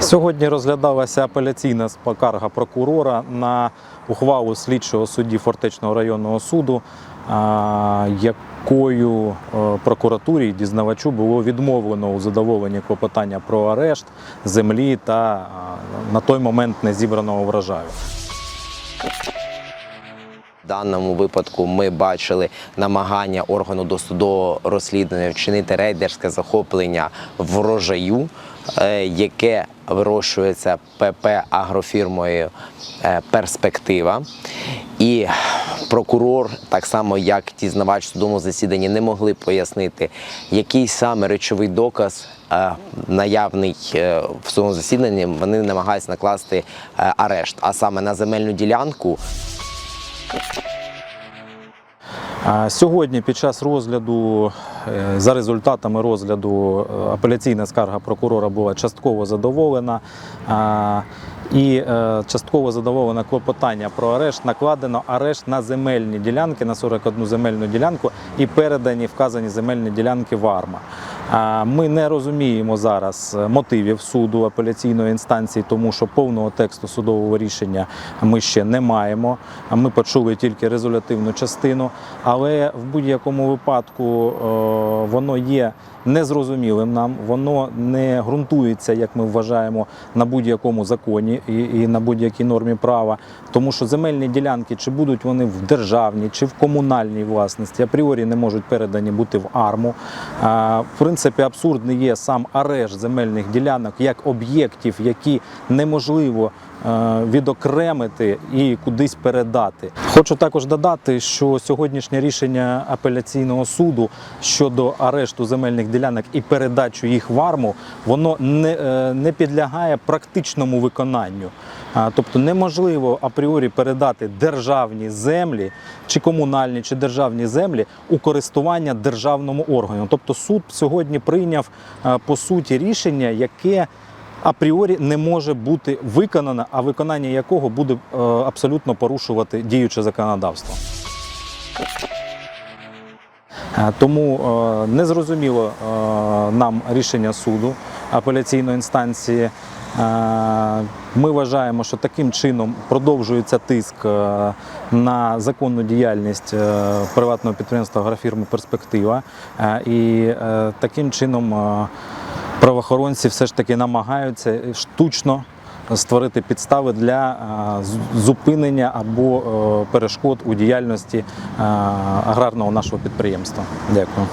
Сьогодні розглядалася апеляційна скарга прокурора на ухвалу слідчого судді Фортечного районного суду, якою е, прокуратурі дізнавачу було відмовлено у задоволенні клопотання про арешт землі та на той момент незібраного врожаю. Даному випадку ми бачили намагання органу досудового розслідування вчинити рейдерське захоплення врожаю, е, яке вирощується ПП агрофірмою е, Перспектива. І прокурор, так само як дізнавач в судовому засіданні, не могли пояснити, який саме речовий доказ е, наявний в судовому засіданні. Вони намагаються накласти арешт, а саме на земельну ділянку. Сьогодні під час розгляду, е, за результатами розгляду, е, апеляційна скарга прокурора була частково задоволена. І е, частково задоволено клопотання про арешт. Накладено арешт на земельні ділянки, на 41 земельну ділянку і передані вказані земельні ділянки в АРМА. Ми не розуміємо зараз е, мотивів суду апеляційної інстанції, тому що повного тексту судового рішення ми ще не маємо. Ми почули тільки резолютивну частину, але в будь-якому випадку е, воно є незрозумілим нам, воно не ґрунтується, як ми вважаємо, на будь-якому законі і, на будь-якій нормі права. Тому що земельні ділянки, чи будуть вони в державній, чи в комунальній власності, апріорі не можуть передані бути в арму. В принципі, абсурдний є сам арешт земельних ділянок як об'єктів, які неможливо е, відокремити і кудись передати. Хочу також додати, що сьогоднішнє рішення апеляційного суду щодо арешту земельних ділянок і передачу їх в арму, воно не, е, не підлягає практичному виконанню. Тобто неможливо апріорі передати державні землі, чи комунальні, чи державні землі у користування державному органу. Тобто суд сьогодні прийняв е, по суті рішення, яке апріорі не може бути виконано, а виконання якого буде е, абсолютно порушувати діюче законодавство. Е, Тому е, незрозуміло е, нам рішення суду апеляційної інстанції. Ми вважаємо, що таким чином продовжується тиск на законну діяльність приватного підприємства агрофірми Перспектива. І таким чином правоохоронці все ж таки намагаються штучно створити підстави для е, зупинення або е, перешкод у діяльності е, аграрного нашого підприємства. Дякую.